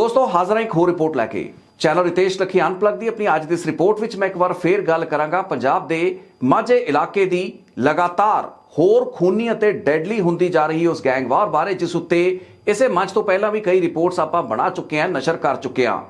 ਦੋਸਤੋ, ਹਾਜ਼ਰ ਹਾਂ ਇੱਕ ਹੋਰ ਰਿਪੋਰਟ ਲੈ ਕੇ। ਚੈਨਲ ਰਿਤੇਸ਼ ਲਖੀ ਅਨਪਲੱਗ ਦੀ ਆਪਣੀ ਅੱਜ ਦੀ ਇਸ ਰਿਪੋਰਟ ਵਿੱਚ ਮੈਂ ਇੱਕ ਵਾਰ ਫੇਰ ਗੱਲ ਕਰਾਂਗਾ। ਪੰਜਾਬ ਦੇ ਮਾਝੇ ਇਲਾਕੇ ਦੀ ਲਗਾਤਾਰ ਹੋਰ ਖੂਨੀ ਅਤੇ ਡੈਡਲੀ ਹੁੰਦੀ ਜਾ ਰਹੀ ਉਸ ਗੈਂਗਵਾਰ ਬਾਰੇ, ਜਿਸ ਉੱਤੇ ਇਸੇ ਮੰਚ ਤੋਂ ਪਹਿਲਾਂ ਵੀ ਕਈ ਰਿਪੋਰਟਸ ਆਪਾਂ ਬਣਾ ਚੁੱਕੇ ਹਾਂ, ਨਸ਼ਰ ਕਰ ਚੁੱਕੇ ਹਾਂ।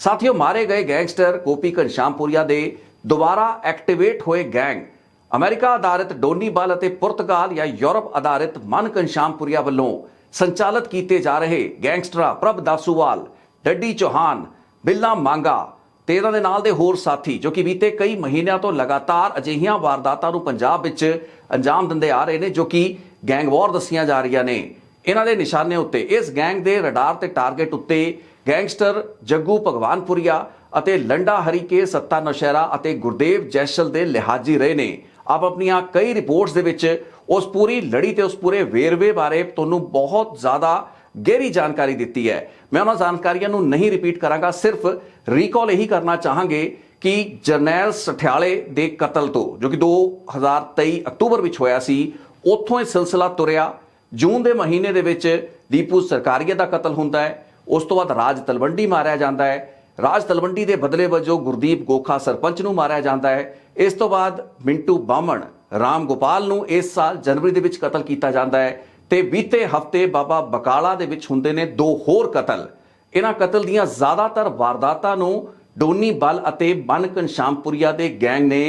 ਸਾਥੀਓ, ਮਾਰੇ ਗਏ ਗੈਂਗਸਟਰ ਗੋਪੀ ਘਨਸ਼ਾਮਪੁਰੀਆ ਦੇ ਦੁਬਾਰਾ ਐਕਟੀਵੇਟ ਹੋਏ ਗੈਂਗ ਅਮਰੀਕਾ ਆਧਾਰਿਤ ਡੋਨੀ ਬਲ ਅਤੇ ਪੁਰਤਗਾਲ ਜਾਂ ਯੂਰਪ ਆਧਾਰਿਤ ਮਨ ਘਨਸ਼ਾਮਪੁਰੀਆ ਵੱਲੋਂ ਸੰਚਾਲਿਤ ਕੀਤੇ ਜਾ ਰਹੇ ਗੈਂਗਸਟਰਾਂ ਪ੍ਰਭ ਦਾਸੂਵਾਲ ਡੱਡੀ ਚੌਹਾਨ, ਬਿੱਲਾ ਮੰਗਾ ਤੇ ਇਹਨਾਂ ਦੇ ਨਾਲ ਦੇ ਹੋਰ ਸਾਥੀ ਜੋ ਕਿ ਬੀਤੇ ਕਈ ਮਹੀਨਿਆਂ ਤੋਂ ਲਗਾਤਾਰ ਅਜਿਹੀਆਂ ਵਾਰਦਾਤਾਂ ਨੂੰ ਪੰਜਾਬ ਵਿੱਚ ਅੰਜਾਮ ਦਿੰਦੇ ਆ ਰਹੇ ਨੇ, ਜੋ ਕਿ ਗੈਂਗਵਾਰ ਦੱਸੀਆਂ ਜਾ ਰਹੀਆਂ ਨੇ। ਇਹਨਾਂ ਦੇ ਨਿਸ਼ਾਨੇ ਉੱਤੇ ਇਸ ਗੈਂਗ ਦੇ ਰਡਾਰ ਤੇ ਟਾਰਗੇਟ ਉੱਤੇ ਗੈਂਗਸਟਰ ਜੱਗੂ ਭਗਵਾਨਪੁਰੀਆ ਅਤੇ ਲੰਡਾ ਹਰੀਕੇ ਸੱਤਾ ਨੌਸ਼ਹਿਰਾ ਅਤੇ ਗੁਰਦੇਵ ਜੈਸ਼ਲ ਦੇ ਲਿਹਾਜੀ ਰਹੇ ਨੇ। ਆਪ ਆਪਣੀਆਂ ਕਈ ਰਿਪੋਰਟਸ ਦੇ ਵਿੱਚ ਉਸ ਪੂਰੀ ਲੜੀ ਤੇ ਉਸ ਪੂਰੇ ਵੇਰਵੇ ਬਾਰੇ ਤੁਹਾਨੂੰ ਬਹੁਤ ਜ਼ਿਆਦਾ ਗਹਿਰੀ ਜਾਣਕਾਰੀ ਦਿੱਤੀ ਹੈ। ਮੈਂ ਉਹਨਾਂ ਜਾਣਕਾਰੀਆਂ ਨੂੰ ਨਹੀਂ ਰਿਪੀਟ ਕਰਾਂਗਾ, ਸਿਰਫ ਰੀਕਾਲ ਇਹੀ ਕਰਨਾ ਚਾਹਾਂਗੇ ਕਿ ਜਰਨੈਲ ਸਠਿਆਲੇ ਦੇ ਕਤਲ ਤੋਂ, ਜੋ ਕਿ 2023 ਅਕਤੂਬਰ ਵਿੱਚ ਹੋਇਆ ਸੀ, ਉੱਥੋਂ ਇਹ ਸਿਲਸਿਲਾ ਤੁਰਿਆ। ਜੂਨ ਦੇ ਮਹੀਨੇ ਦੇ ਵਿੱਚ ਦੀਪੂ ਸਰਕਾਰੀਆ ਦਾ ਕਤਲ ਹੁੰਦਾ ਹੈ। ਉਸ ਤੋਂ ਬਾਅਦ ਰਾਜ ਤਲਵੰਡੀ ਮਾਰਿਆ ਜਾਂਦਾ ਹੈ। ਰਾਜ ਤਲਵੰਡੀ ਦੇ ਬਦਲੇ ਵਜੋਂ ਗੁਰਦੀਪ ਗੋਖਾ ਸਰਪੰਚ ਨੂੰ ਮਾਰਿਆ ਜਾਂਦਾ ਹੈ। ਇਸ ਤੋਂ ਬਾਅਦ ਮਿੰਟੂ ਬਾਮਣ ਰਾਮ ਗੋਪਾਲ ਨੂੰ ਇਸ ਸਾਲ ਜਨਵਰੀ ਦੇ ਵਿੱਚ ਕਤਲ ਕੀਤਾ ਜਾਂਦਾ ਹੈ। ਤੇ ਬੀਤੇ ਹਫ਼ਤੇ ਬਾਬਾ ਬਕਾਲਾ ਦੇ ਵਿੱਚ ਹੁੰਦੇ ਨੇ ਦੋ ਹੋਰ ਕਤਲ। ਇਹਨਾਂ ਕਤਲ ਦੀਆਂ ਜ਼ਿਆਦਾਤਰ ਵਾਰਦਾਤਾਂ ਨੂੰ ਡੋਨੀ ਬਲ ਅਤੇ ਬਨ ਘਨਸ਼ਾਮਪੁਰੀਆ ਦੇ ਗੈਂਗ ਨੇ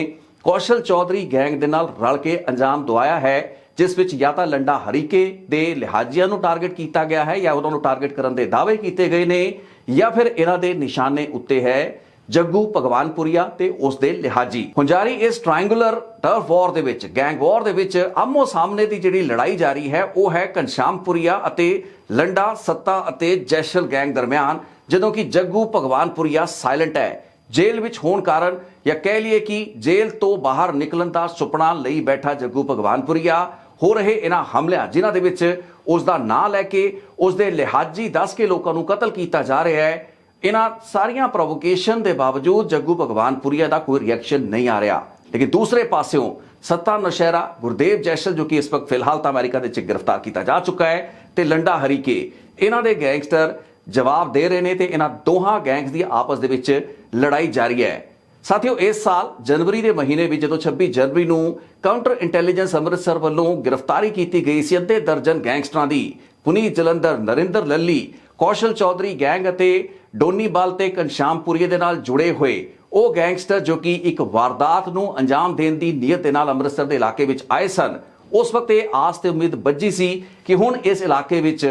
ਕੌਸ਼ਲ ਚੌਧਰੀ ਗੈਂਗ ਦੇ ਨਾਲ ਰਲ ਕੇ ਅੰਜਾਮ ਦਵਾਇਆ ਹੈ, ਜਿਸ ਵਿੱਚ ਜਾਂ ਤਾਂ ਲੰਡਾ ਹਰੀਕੇ ਦੇ ਲਿਹਾਜ਼ੀਆਂ ਨੂੰ ਟਾਰਗੇਟ ਕੀਤਾ ਗਿਆ ਹੈ ਜਾਂ ਉਹਨਾਂ ਨੂੰ ਟਾਰਗੇਟ ਕਰਨ ਦੇ ਦਾਅਵੇ ਕੀਤੇ ਗਏ ਨੇ ਜਾਂ ਫਿਰ ਇਹਨਾਂ ਦੇ ਨਿਸ਼ਾਨੇ ਉੱਤੇ ਹੈ। ਜੱਗੂ ਭਗਵਾਨਪੁਰੀਆ ਤੇ ਉਸ ਦੇ ਲਿਹਾਜੀ। ਹੁਣ ਜਾਰੀ ਇਸ ਟ੍ਰਾਇੰਗੂਲਰ ਟਰਫ ਵਾਰ ਦੇ ਵਿੱਚ ਗੈਂਗ ਵਾਰ ਦੇ ਵਿੱਚ ਆਮੋ ਸਾਹਮਣੇ ਦੀ ਜਿਹੜੀ ਲੜਾਈ ਜਾਰੀ ਹੈ, ਉਹ ਹੈ ਘਨਸ਼ਾਮਪੁਰੀਆ ਅਤੇ ਲੰਡਾ, ਸੱਤਾ ਅਤੇ ਜੈਸ਼ਲ ਗੈਂਗ ਦਰਮਿਆਨ, ਜਦੋਂ ਕਿ ਜੱਗੂ ਭਗਵਾਨਪੁਰੀਆ ਸਾਇਲੈਂਟ ਹੈ। ਜੇਲ੍ਹ ਵਿੱਚ ਹੋਣ ਕਾਰਨ ਜਾਂ ਕਹਿ ਲਈਏ ਕਿ ਜੇਲ੍ਹ ਤੋਂ ਬਾਹਰ ਨਿਕਲਣ ਦਾ ਸੁਪਨਾ ਲਈ ਬੈਠਾ ਜੱਗੂ ਭਗਵਾਨਪੁਰੀਆ, ਹੋ ਰਹੇ ਇਹਨਾਂ ਹਮਲਿਆਂ, ਜਿਨ੍ਹਾਂ ਦੇ ਵਿੱਚ ਉਸ ਦਾ ਨਾਂ ਲੈ ਕੇ, ਉਸ ਦੇ ਲਿਹਾਜੀ ਦੱਸ ਕੇ ਲੋਕਾਂ ਨੂੰ ਕਤਲ ਕੀਤਾ ਜਾ ਰਿਹਾ ਹੈ। ਇਹਨਾਂ ਸਾਰੀਆਂ ਪ੍ਰੋਵੋਕੇਸ਼ਨ ਦੇ ਬਾਵਜੂਦ ਜੱਗੂ ਭਗਵਾਨਪੁਰੀਆ ਦਾ ਕੋਈ ਰਿਐਕਸ਼ਨ ਨਹੀਂ ਆ ਰਿਹਾ। ਲੇਕਿਨ ਦੂਸਰੇ ਪਾਸਿਓਂ ਸੱਤਾ ਨਸ਼ਹਿਰਾ ਗੁਰਦੇਵ ਜੈਸ਼ਲ, ਜੋ ਕਿ ਇਸ ਵਕਤ ਫਿਲਹਾਲ ਤਾਂ ਅਮਰੀਕਾ ਦੇ ਵਿੱਚ ਗ੍ਰਿਫਤਾਰ ਕੀਤਾ ਜਾ ਚੁੱਕਾ ਹੈ, ਤੇ ਲੰਡਾ ਹਰੀਕੇ, ਇਹਨਾਂ ਦੇ ਗੈਂਗਸਟਰ ਜਵਾਬ ਦੇ ਰਹੇ ਨੇ ਤੇ ਇਹਨਾਂ ਦੋਹਾਂ ਗੈਂਗਸ ਦੀ ਆਪਸ ਦੇ ਵਿੱਚ ਲੜਾਈ ਜਾਰੀ ਹੈ। ਸਾਥੀਓ, ਇਸ ਸਾਲ ਜਨਵਰੀ ਦੇ ਮਹੀਨੇ ਵਿੱਚ ਜਦੋਂ 26 ਜਨਵਰੀ ਨੂੰ ਕਾਊਂਟਰ ਇੰਟੈਲੀਜੈਂਸ ਅੰਮ੍ਰਿਤਸਰ ਵੱਲੋਂ ਗ੍ਰਿਫਤਾਰੀ ਕੀਤੀ ਗਈ ਸੀ, ਅੱਧੇ ਦਰਜਨ ਗੈਂਗਸਟਰਾਂ ਦੀ, ਪੁਨੀਤ ਜਲੰਧਰ, ਨਰਿੰਦਰ ਲੱਲੀ ਕੌਸ਼ਲ ਚੌਧਰੀ ਗੈਂਗ ਅਤੇ ਡੋਨੀ ਬਲ ਤੇ ਘਨਸ਼ਾਮਪੁਰੀਏ ਦੇ ਨਾਲ ਜੁੜੇ ਹੋਏ ਉਹ ਗੈਂਗਸਟਰ ਜੋ ਕਿ ਇੱਕ ਵਾਰਦਾਤ ਨੂੰ ਅੰਜਾਮ ਦੇਣ ਦੀ ਨੀਅਤ ਦੇ ਨਾਲ ਅੰਮ੍ਰਿਤਸਰ ਦੇ ਇਲਾਕੇ ਵਿੱਚ ਆਏ ਸਨ, ਉਸ ਵਕਤ ਇਹ ਆਸ ਤੇ ਉਮੀਦ ਬੱਜੀ ਸੀ ਕਿ ਹੁਣ ਇਸ ਇਲਾਕੇ ਵਿੱਚ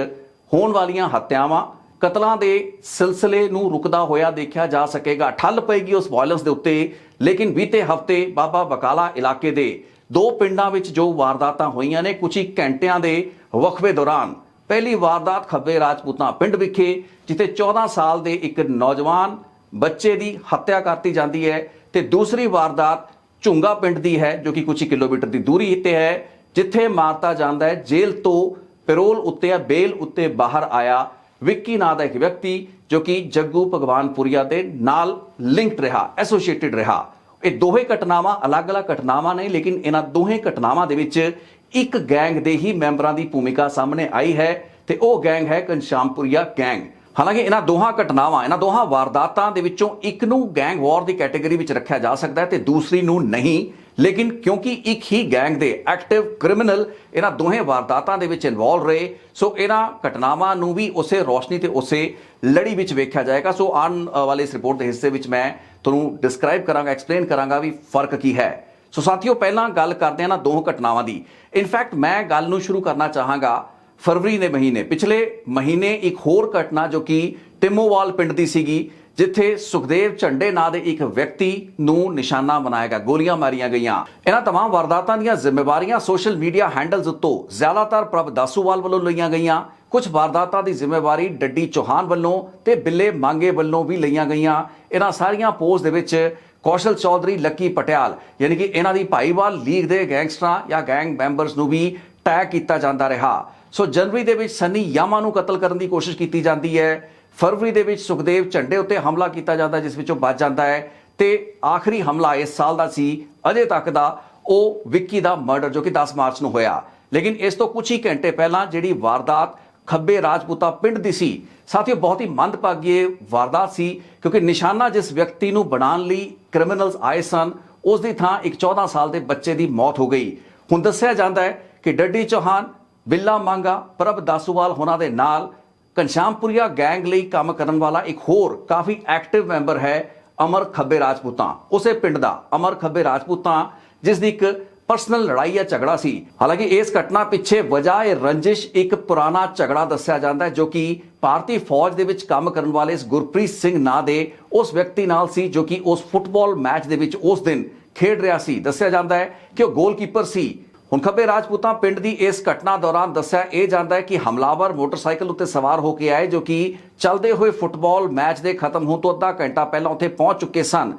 ਹੋਣ ਵਾਲੀਆਂ ਹੱਤਿਆਵਾਂ ਕਤਲਾਂ ਦੇ ਸਿਲਸਿਲੇ ਨੂੰ ਰੁਕਦਾ ਹੋਇਆ ਦੇਖਿਆ ਜਾ ਸਕੇਗਾ। ਠੱਲ ਪਏਗੀ ਉਸ ਵਾਇਲੈਂਸ ਦੇ ਉੱਤੇ, ਲੇਕਿਨ ਬੀਤੇ ਹਫ਼ਤੇ ਬਾਬਾ ਬਕਾਲਾ ਇਲਾਕੇ ਦੇ ਦੋ ਪਿੰਡਾਂ ਵਿੱਚ ਜੋ ਵਾਰਦਾਤਾਂ ਹੋਈਆਂ ਨੇ, ਕੁਝ ਹੀ ਘੰਟਿਆਂ ਦੇ ਵਕਫੇ ਦੌਰਾਨ ਪਹਿਲੀ ਵਾਰਦਾਤ ਖੱਬੇ ਰਾਜਪੂਤਾਂ ਪਿੰਡ ਵਿਖੇ, ਜਿੱਥੇ 14 ਸਾਲ ਦੇ ਇੱਕ ਨੌਜਵਾਨ ਬੱਚੇ ਦੀ ਹੱਤਿਆ ਕਰਤੀ ਜਾਂਦੀ ਹੈ ਤੇ ਦੂਸਰੀ ਵਾਰਦਾਤ ਝੁੰਗਾ ਪਿੰਡ ਦੀ ਹੈ, ਜੋ ਕਿ ਕੁਝ ਕਿਲੋਮੀਟਰ ਦੀ ਦੂਰੀ ਤੇ ਹੈ, ਜਿੱਥੇ ਮਾਰਤਾ ਜਾਂਦਾ ਹੈ, ਜੇਲ੍ਹ ਤੋਂ ਪੈਰੋਲ ਉੱਤੇ ਜਾਂ ਬੇਲ ਉੱਤੇ ਬਾਹਰ ਆਇਆ ਵਿੱਕੀ ਨਾਂ ਦਾ ਇੱਕ ਵਿਅਕਤੀ, ਜੋ ਕਿ ਜੱਗੂ ਭਗਵਾਨਪੁਰੀਆ ਦੇ ਨਾਲ ਲਿੰਕਡ ਰਿਹਾ, ਐਸੋਸੀਏਟਿਡ ਰਿਹਾ। ਇਹ ਦੋਹੇ ਘਟਨਾਵਾਂ ਅਲੱਗ-ਅਲੱਗ ਘਟਨਾਵਾਂ ਨੇ, ਲੇਕਿਨ ਇਹਨਾਂ ਦੋਹੇ ਘਟਨਾਵਾਂ ਦੇ ਵਿੱਚ ਇੱਕ ਗੈਂਗ ਦੇ ਹੀ ਮੈਂਬਰਾਂ ਦੀ ਭੂਮਿਕਾ ਸਾਹਮਣੇ ਆਈ ਹੈ ਤੇ ਉਹ ਗੈਂਗ ਹੈ ਘਨਸ਼ਾਮਪੁਰੀਆ ਗੈਂਗ। ਹਾਲਾਂਕਿ ਇਹਨਾਂ ਦੋਹਾਂ ਘਟਨਾਵਾਂ, ਇਹਨਾਂ ਦੋਹਾਂ ਵਾਰਦਾਤਾਂ ਦੇ ਵਿੱਚੋਂ ਇੱਕ ਨੂੰ ਗੈਂਗ ਵਾਰ ਦੀ ਕੈਟਾਗਰੀ ਵਿੱਚ ਰੱਖਿਆ ਜਾ ਸਕਦਾ ਹੈ ਤੇ ਦੂਸਰੀ ਨੂੰ ਨਹੀਂ। ਲੇਕਿਨ ਕਿਉਂਕਿ ਇੱਕ ਹੀ ਗੈਂਗ ਦੇ ਐਕਟਿਵ ਕ੍ਰਿਮੀਨਲ ਇਹਨਾਂ ਦੋਹੇ ਵਾਰਦਾਤਾਂ ਦੇ ਵਿੱਚ ਇਨਵੋਲਵ ਰਹੇ, ਸੋ ਇਹਨਾਂ ਘਟਨਾਵਾਂ ਨੂੰ ਵੀ ਉਸੇ ਰੋਸ਼ਨੀ ਤੇ ਉਸੇ ਲੜੀ ਵਿੱਚ ਵੇਖਿਆ ਜਾਏਗਾ। ਸੋ ਆਉਣ ਵਾਲੇ ਇਸ ਰਿਪੋਰਟ ਦੇ ਹਿੱਸੇ ਵਿੱਚ ਮੈਂ ਤੁਹਾਨੂੰ ਡਿਸਕ੍ਰਾਈਬ ਕਰਾਂਗਾ ਐਕਸਪਲੇਨ ਕਰਾਂਗਾ ਵੀ ਫ਼ਰਕ ਕੀ ਹੈ। ਸੋ ਸਾਥੀਓ ਪਹਿਲਾਂ ਗੱਲ ਕਰਦੇ ਹਾਂ ਨਾ ਦੋ ਘਟਨਾਵਾਂ ਦੀ ਇਨਫੈਕਟ ਮੈਂ ਗੱਲ ਨੂੰ ਸ਼ੁਰੂ ਕਰਨਾ ਚਾਹਾਂਗਾ ਫਰਵਰੀ ਦੇ ਮਹੀਨੇ ਪਿਛਲੇ ਮਹੀਨੇ ਇੱਕ ਹੋਰ ਘਟਨਾ ਜੋ ਕਿ ਟਿਮੋਵਾਲ ਪਿੰਡ ਦੀ ਸੀਗੀ ਜਿੱਥੇ ਸੁਖਦੇਵ ਝੰਡੇ ਨਾਂ ਦੇ ਇੱਕ ਵਿਅਕਤੀ ਨੂੰ ਨਿਸ਼ਾਨਾ ਬਣਾਇਆ ਗਿਆ ਗੋਲੀਆਂ ਮਾਰੀਆਂ ਗਈਆਂ ਇਹਨਾਂ तमाम ਵਾਰਦਾਤਾਂ ਦੀਆਂ ਜ਼ਿੰਮੇਵਾਰੀਆਂ ਸੋਸ਼ਲ ਮੀਡੀਆ ਹੈਂਡਲਸ ਉੱਤੋਂ ਜ਼ਿਆਦਾਤਰ ਪ੍ਰਭ ਦਾਸੂਵਾਲ ਵੱਲੋਂ ਲਈਆਂ ਗਈਆਂ ਕੁਝ ਵਾਰਦਾਤਾਂ ਦੀ ਜ਼ਿੰਮੇਵਾਰੀ ਡੱਡੀ ਚੌਹਾਨ ਵੱਲੋਂ ਤੇ ਬਿੱਲੇ ਮੰਗੇ ਵੱਲੋਂ ਵੀ ਲਈਆਂ ਗਈਆਂ ਇਹਨਾਂ ਸਾਰੀਆਂ ਪੋਸਟ ਦੇ ਵਿੱਚ ਕੌਸ਼ਲ ਚੌਧਰੀ ਲੱਕੀ ਪਟਿਆਲ, ਯਾਨੀ ਕਿ ਇਹਨਾਂ ਦੀ ਭਾਈਵਾਲ ਲੀਗ ਦੇ ਗੈਂਗਸਟਰਾਂ ਜਾਂ ਗੈਂਗ ਮੈਂਬਰਸ ਨੂੰ ਵੀ ਟੈਗ ਕੀਤਾ ਜਾਂਦਾ ਰਿਹਾ। ਸੋ ਜਨਵਰੀ ਦੇ ਵਿੱਚ ਸੰਨੀ ਯਾਮਾ ਨੂੰ ਕਤਲ ਕਰਨ ਦੀ ਕੋਸ਼ਿਸ਼ ਕੀਤੀ ਜਾਂਦੀ ਹੈ। ਫਰਵਰੀ ਦੇ ਵਿੱਚ ਸੁਖਦੇਵ ਝੰਡੇ ਉੱਤੇ ਹਮਲਾ ਕੀਤਾ ਜਾਂਦਾ ਜਿਸ ਵਿੱਚੋਂ ਬਚ ਜਾਂਦਾ ਹੈ। ਤੇ ਆਖਰੀ ਹਮਲਾ ਇਸ ਸਾਲ ਦਾ ਸੀ, ਅਜੇ ਤੱਕ ਦਾ ਉਹ ਵਿੱਕੀ ਦਾ ਮਰਡਰ, ਜੋ ਕਿ 10 ਮਾਰਚ ਨੂੰ ਹੋਇਆ। ਲੇਕਿਨ ਇਸ ਤੋਂ ਕੁਝ ਹੀ ਘੰਟੇ ਪਹਿਲਾਂ ਜਿਹੜੀ ਵਾਰਦਾਤ ਖੱਬੇ ਰਾਜਪੂਤਾ ਪਿੰਡ ਦੀ ਸੀ। ਸਾਥੀਓ, ਬਹੁਤ ਹੀ ਮੰਦਭਾਗੀ ਵਾਰਦਾਤ ਸੀ, ਕਿਉਂਕਿ ਨਿਸ਼ਾਨਾ ਜਿਸ ਵਿਅਕਤੀ ਨੂੰ ਬਣਾਉਣ ਲਈ ਕ੍ਰਿਮੀਨਲਸ ਆਏ ਸਨ ਉਸ ਦੀ ਥਾਂ ਇੱਕ 14 ਸਾਲ ਦੇ ਬੱਚੇ ਦੀ ਮੌਤ ਹੋ ਗਈ। ਹੁਣ ਦੱਸਿਆ ਜਾਂਦਾ ਹੈ ਕਿ ਡੱਡੀ ਚੌਹਾਨ, ਬਿੱਲਾ ਮੰਗਾ, ਪ੍ਰਭ ਦਾਸੂਵਾਲ ਹੋਣਾ ਦੇ ਨਾਲ ਘਨਸ਼ਾਮਪੁਰੀਆ ਗੈਂਗ ਲਈ ਕੰਮ ਕਰਨ ਵਾਲਾ ਇੱਕ ਹੋਰ ਕਾਫੀ ਐਕਟਿਵ ਮੈਂਬਰ ਹੈ ਅਮਰ ਖੱਬੇ ਰਾਜਪੂਤਾਂ। ਉਸੇ ਪਿੰਡ ਦਾ ਅਮਰ ਖੱਬੇ ਰਾਜਪੂਤਾਂ, ਜਿਸ ਦੀ ਇੱਕ ਪਰਸਨਲ ਲੜਾਈ ਜਾਂ ਝਗੜਾ ਸੀ। ਹਾਲਾਂਕਿ ਇਸ ਘਟਨਾ ਪਿੱਛੇ ਵਜ੍ਹਾ ਰੰਜਿਸ਼ ਇੱਕ ਪੁਰਾਣਾ ਝਗੜਾ ਦੱਸਿਆ ਜਾਂਦਾ ਹੈ, ਜੋ ਕਿ ਭਾਰਤੀ ਫੌਜ ਦੇ ਵਿੱਚ ਕੰਮ ਕਰਨ ਵਾਲੇ ਇਸ ਗੁਰਪ੍ਰੀਤ ਸਿੰਘ ਨਾਂ ਦੇ ਉਸ ਵਿਅਕਤੀ ਨਾਲ ਸੀ, ਜੋ ਕਿ ਉਸ ਫੁੱਟਬਾਲ ਮੈਚ ਦੇ ਵਿੱਚ ਉਸ ਦਿਨ ਖੇਡ ਰਿਹਾ ਸੀ। ਦੱਸਿਆ ਜਾਂਦਾ ਹੈ ਕਿ ਉਹ ਗੋਲਕੀਪਰ ਸੀ। ਹੁਣ ਖੱਬੇ ਰਾਜਪੂਤਾਂ ਪਿੰਡ ਦੀ ਇਸ ਘਟਨਾ ਦੌਰਾਨ ਦੱਸਿਆ, ਇਹ ਜਾਂਦਾ ਹੈ ਕਿ ਹਮਲਾਵਰ ਮੋਟਰਸਾਈਕਲ ਉੱਤੇ ਸਵਾਰ ਹੋ ਕੇ ਆਏ, ਜੋ ਕਿ ਚੱਲਦੇ ਹੋਏ ਫੁੱਟਬਾਲ ਮੈਚ ਦੇ ਖਤਮ ਹੋਣ ਤੋਂ ਅੱਧਾ ਘੰਟਾ ਪਹਿਲਾਂ ਉੱਥੇ ਪਹੁੰਚ ਚੁੱਕੇ ਸਨ।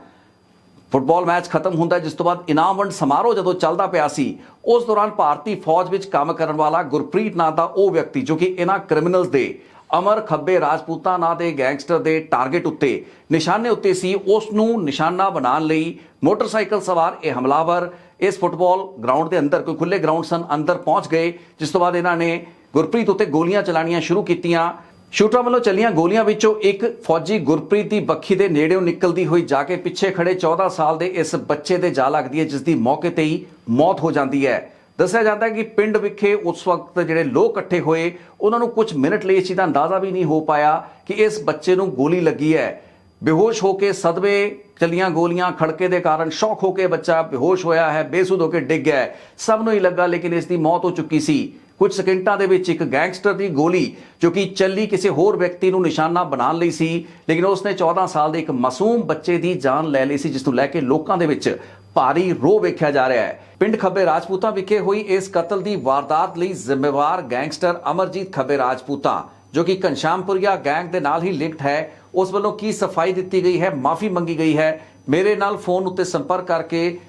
ਫੁੱਟਬਾਲ ਮੈਚ ਖਤਮ ਹੁੰਦਾ ਜਿਸ ਤੋਂ ਬਾਅਦ ਇਨਾਮ ਵੰਡ ਸਮਾਰੋਹ ਜਦੋਂ ਚੱਲਦਾ ਪਿਆ ਸੀ, ਉਸ ਦੌਰਾਨ ਭਾਰਤੀ ਫੌਜ ਵਿੱਚ ਕੰਮ ਕਰਨ ਵਾਲਾ ਗੁਰਪ੍ਰੀਤ ਨਾਂ ਦਾ ਉਹ ਵਿਅਕਤੀ, ਜੋ ਕਿ ਇਹਨਾਂ ਕ੍ਰਿਮੀਨਲਸ ਦੇ ਅਮਰ ਖੱਬੇ ਰਾਜਪੂਤਾਂ ਨਾਂ ਦੇ ਗੈਂਗਸਟਰ ਦੇ ਟਾਰਗੇਟ ਉੱਤੇ ਨਿਸ਼ਾਨੇ ਉੱਤੇ ਸੀ ਉਸ ਨੂੰ ਨਿਸ਼ਾਨਾ ਬਣਾਉਣ ਲਈ ਮੋਟਰਸਾਈਕਲ ਸਵਾਰ ਇਹ ਹਮਲਾਵਰ ਇਸ ਫੁੱਟਬਾਲ ਗਰਾਊਂਡ ਦੇ ਅੰਦਰ, ਕੋਈ ਖੁੱਲੇ ਗਰਾਊਂਡ ਸਨ, ਅੰਦਰ ਪਹੁੰਚ ਗਏ, ਜਿਸ ਤੋਂ ਬਾਅਦ ਇਹਨਾਂ ਨੇ ਗੁਰਪ੍ਰੀਤ ਉੱਤੇ ਗੋਲੀਆਂ ਚਲਾਣੀਆਂ ਸ਼ੁਰੂ ਕੀਤੀਆਂ। ਸ਼ੂਟਰਾਂ ਵੱਲੋਂ ਚੱਲੀਆਂ ਗੋਲੀਆਂ ਵਿੱਚੋਂ ਇੱਕ ਫੌਜੀ ਗੁਰਪ੍ਰੀਤ ਦੀ ਬੱਖੀ ਦੇ ਨੇੜਿਓਂ ਨਿਕਲਦੀ ਹੋਈ ਜਾ ਕੇ ਪਿੱਛੇ ਖੜੇ 14 ਸਾਲ ਦੇ ਇਸ ਬੱਚੇ ਦੇ ਜਾ ਲੱਗਦੀ ਹੈ ਜਿਸ ਦੀ ਮੌਕੇ ਤੇ ਹੀ ਮੌਤ ਹੋ ਜਾਂਦੀ ਹੈ। ਦੱਸਿਆ ਜਾਂਦਾ ਹੈ ਕਿ ਪਿੰਡ ਵਿਖੇ ਉਸ ਵਕਤ ਜਿਹੜੇ ਲੋਕ ਇਕੱਠੇ ਹੋਏ, ਉਹਨਾਂ ਨੂੰ ਕੁਝ ਮਿੰਟ ਲਈ ਇਸ ਚੀਜ਼ ਦਾ ਅੰਦਾਜ਼ਾ ਵੀ ਨਹੀਂ ਹੋ ਪਾਇਆ ਕਿ ਇਸ ਬੱਚੇ ਨੂੰ ਗੋਲੀ ਲੱਗੀ ਹੈ। ਬੇਹੋਸ਼ ਹੋ ਕੇ ਸਦਮੇ ਚੱਲੀਆਂ ਗੋਲੀਆਂ, ਖੜਕੇ ਦੇ ਕਾਰਨ ਸ਼ੌਕ ਹੋ ਕੇ ਬੱਚਾ ਬੇਹੋਸ਼ ਹੋਇਆ ਹੈ, ਬੇਸੁੱਧ ਹੋ ਕੇ ਡਿੱਗ ਗਿਆ ਹੈ। ਸਭ ਨੂੰ ਹੀ ਲੱਗਾ, ਲੇਕਿਨ ਇਸ ਦੀ ਮੌਤ ਹੋ ਚੁੱਕੀ ਸੀ। ਕੁਝ ਸਕਿੰਟਾਂ ਦੇ ਵਿੱਚ ਇੱਕ ਗੈਂਗਸਟਰ ਦੀ ਗੋਲੀ, ਜੋ ਕਿ ਚੱਲੀ ਕਿਸੇ ਹੋਰ ਵਿਅਕਤੀ ਨੂੰ ਨਿਸ਼ਾਨਾ ਬਣਾਉਣ ਲਈ ਸੀ, ਲੇਕਿਨ ਉਸਨੇ 14 ਸਾਲ ਦੇ ਇੱਕ ਮਾਸੂਮ ਬੱਚੇ ਦੀ ਜਾਨ ਲੈ ਲਈ ਸੀ, ਜਿਸ ਨੂੰ ਲੈ ਕੇ ਲੋਕਾਂ ਦੇ ਵਿੱਚ ਭਾਰੀ ਰੋਹ ਵੇਖਿਆ ਜਾ ਰਿਹਾ ਹੈ। ਪਿੰਡ ਖੱਬੇ ਰਾਜਪੂਤਾਂ ਵਿਖੇ ਹੋਈ ਇਸ ਕਤਲ ਦੀ ਵਾਰਦਾਤ ਲਈ ਜ਼ਿੰਮੇਵਾਰ ਗੈਂਗਸਟਰ ਅਮਰਜੀਤ ਖੱਬੇ ਰਾਜਪੂਤਾਂ, ਜੋ ਕਿ ਘਨਸ਼ਾਮਪੁਰੀਆ ਗੈਂਗ ਦੇ ਨਾਲ ਹੀ ਲਿੰਕਡ ਹੈ। ਉਸ ਵੱਲੋਂ ਕੀ ਸਫ਼ਾਈ ਦਿੱਤੀ ਗਈ ਹੈ, ਮਾਫੀ ਮੰਗੀ ਗਈ ਹੈ। ਮੇਰੇ ਨਾਲ ਫੋਨ ਉੱਤੇ ਸੰਪਰਕ ਕਰਕੇ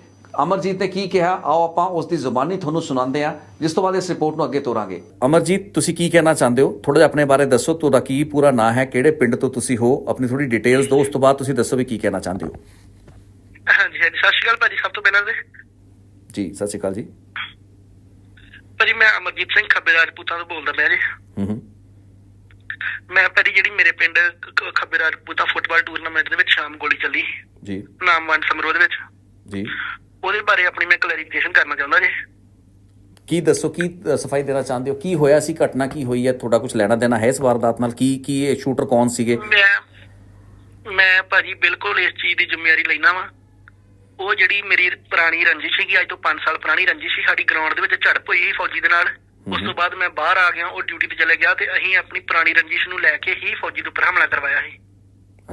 ਅਮਰਜੀਤ ਨੇ ਕੀ ਕਿਹਾ? ਆਓ ਆਪਾਂ ਉਸ ਦੀ ਜ਼ੁਬਾਨੀ ਤੁਹਾਨੂੰ ਸੁਣਾਉਂਦੇ ਹਾਂ ਜਿਸ ਤੋਂ ਬਾਅਦ ਇਸ ਰਿਪੋਰਟ ਨੂੰ ਅੱਗੇ ਤੋਰਾਂਗੇ। ਅਮਰਜੀਤ ਤੁਸੀਂ ਕੀ ਕਹਿਣਾ ਚਾਹੁੰਦੇ ਹੋ? ਥੋੜਾ ਜਿਹਾ ਆਪਣੇ ਬਾਰੇ ਦੱਸੋ ਤੁਹਾਡਾ ਕੀ ਪੂਰਾ ਨਾਂ ਹੈ ਕਿਹੜੇ ਪਿੰਡ ਤੋਂ ਤੁਸੀਂ ਹੋ? ਆਪਣੀ ਥੋੜੀ ਡਿਟੇਲਸ ਦਿਓ ਉਸ ਤੋਂ ਬਾਅਦ ਤੁਸੀਂ ਦੱਸੋ ਵੀ ਕੀ ਕਹਿਣਾ ਚਾਹੁੰਦੇ ਹੋ। ਹਾਂਜੀ ਹਾਂਜੀ। ਸਤਿ ਸ਼੍ਰੀ ਅਕਾਲ ਭਾਜੀ ਸਭ ਤੋਂ ਪਹਿਲਾਂ ਤੇ। ਜੀ ਸਤਿ ਸ਼੍ਰੀ ਅਕਾਲ ਜੀ। ਭਾਜੀ ਮੈਂ ਅਮਰਜੀਤ ਸਿੰਘ ਖੱਬੇ ਰਾਜਪੂਤਾਂ ਤੋਂ ਬੋਲਦਾ ਪਿਆ ਜੀ। ਹੂੰ ਹੂੰ। ਮੈਂ ਭਾਜੀ ਜਿਹੜੀ ਮੇਰੇ ਪਿੰਡ ਖੱਬੇ ਰਾਜਪੂਤਾਂ ਫੁੱਟਬਾਲ ਟੂਰਨਾਮੈਂਟ ਦੇ ਵਿੱਚ ਸ਼ਾਮ ਗੋਲੀ ਚੱਲੀ। ਜੀ। ਨਾਮ ਵੰਡ ਸਮਾਰੋਹ ਦੇ ਵਿੱਚ। ਜੀ। ਉਹਦੇ ਬਾਰੇ ਆਪਣੀ ਮੈਂ ਕਲੈਰੀਫਿਕੇਸ਼ਨ ਕਰਨਾ ਚਾਹੁੰਦਾ ਜੀ। ਕੀ ਦੱਸੋ ਕੀ ਸਫ਼ਾਈ ਦੇਣਾ ਚਾਹੁੰਦੇ ਹੋ? ਕੀ ਹੋਇਆ ਸੀ? ਘਟਨਾ ਕੀ ਹੋਈ ਹੈ? ਤੁਹਾਡਾ ਕੁਝ ਲੈਣਾ ਦੇਣਾ ਹੈ ਇਸ ਵਾਰਦਾਤ ਨਾਲ? ਕੀ ਕੀ ਇਹ ਸ਼ੂਟਰ ਕੌਣ ਸੀਗੇ? ਮੈਂ ਮੈਂ ਭਾਜੀ ਬਿਲਕੁਲ ਇਸ ਚੀਜ਼ ਦੀ ਜ਼ਿੰਮੇਵਾਰੀ ਲੈਣਾ ਵਾ। ਉਹ ਜਿਹੜੀ ਮੇਰੀ ਪੁਰਾਣੀ ਰੰਜਿਸ਼ ਸੀਗੀ ਅੱਜ ਤੋਂ 5 ਸਾਲ ਪੁਰਾਣੀ ਰੰਜਿਸ਼ ਸੀ ਸਾਡੀ ਗਰਾਊਂਡ ਦੇ ਵਿੱਚ ਝੜਪ ਹੋਈ ਸੀ ਫੌਜੀ ਦੇ ਨਾਲ। ਉਸ ਤੋਂ ਬਾਅਦ ਮੈਂ ਬਾਹਰ ਆ ਗਿਆ ਉਹ ਡਿਊਟੀ ਤੇ ਚਲੇ ਗਿਆ ਤੇ ਅਸੀਂ ਆਪਣੀ ਪੁਰਾਣੀ ਰੰਜਿਸ਼ ਨੂੰ ਲੈ ਕੇ ਹੀ ਫੌਜੀ ਦੇ ਉੱਪਰ ਹਮਲਾ ਕਰਵਾਇਆ ਸੀ।